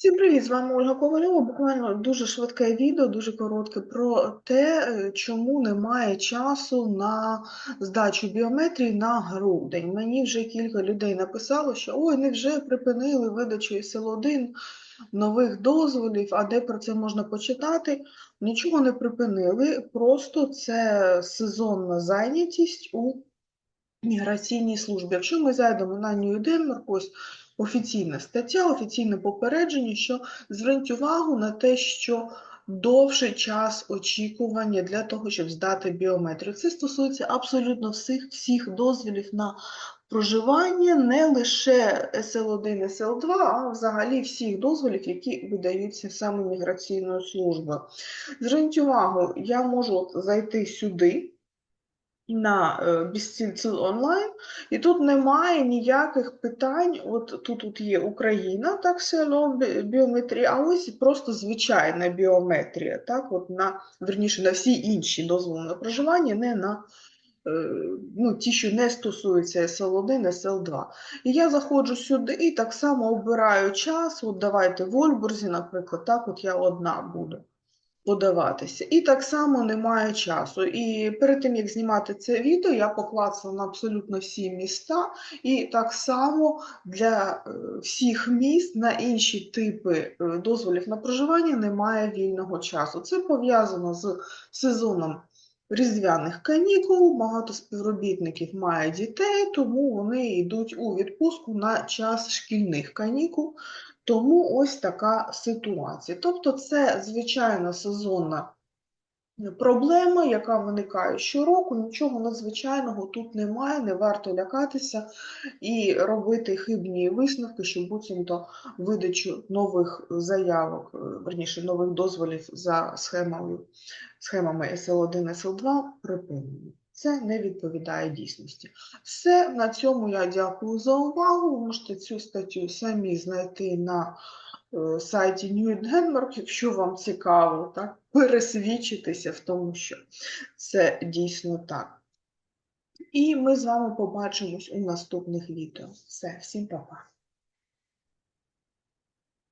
Всім привіт! З вами Ольга Ковальова. Буквально дуже швидке відео, дуже коротке про те, е, чому немає часу на здачу біометрії на грудень. Мені вже кілька людей написало, що ой, не вже припинили видачу СЛ1 нових дозволів, а де про це можна почитати? Нічого не припинили, просто це сезонна зайнятість у міграційній службі. Якщо ми зайдемо на New Denmark, ось офіційна стаття, офіційне попередження, що зверніть увагу на те, що довший час очікування для того, щоб здати біометрію. Це стосується абсолютно всіх, всіх дозволів на проживання, не лише СЛ1, СЛ2, а взагалі всіх дозволів, які видаються саме міграційною службою. Зверніть увагу, я можу зайти сюди на е, безцільцю онлайн, і тут немає ніяких питань. От тут, тут є Україна, так, село біометрія, а ось просто звичайна біометрія, так, от на, верніше, на всі інші дозволи на проживання, не на е, ну, ті, що не стосуються СЛ1, СЛ2. І я заходжу сюди і так само обираю час, от давайте в Ольбурзі, наприклад, так, от я одна буду подаватися. І так само немає часу. І перед тим, як знімати це відео, я поклацала на абсолютно всі міста, і так само для е, всіх міст на інші типи е, дозволів на проживання немає вільного часу. Це пов'язано з сезоном різдвяних канікул, багато співробітників мають дітей, тому вони йдуть у відпустку на час шкільних канікул. Тому ось така ситуація. Тобто це звичайна сезонна проблема, яка виникає щороку, нічого надзвичайного тут немає, не варто лякатися і робити хибні висновки, що буцімто видачу нових заявок, е, верніше нових дозволів за схемою, схемами SL1, SL2 припинені. Це не відповідає дійсності. Все, на цьому я дякую за увагу. Можете цю статтю самі знайти на е, сайті New Denmark, якщо вам цікаво, так, пересвідчитися в тому, що це дійсно так. І ми з вами побачимось у наступних відео. Все, всім па-па.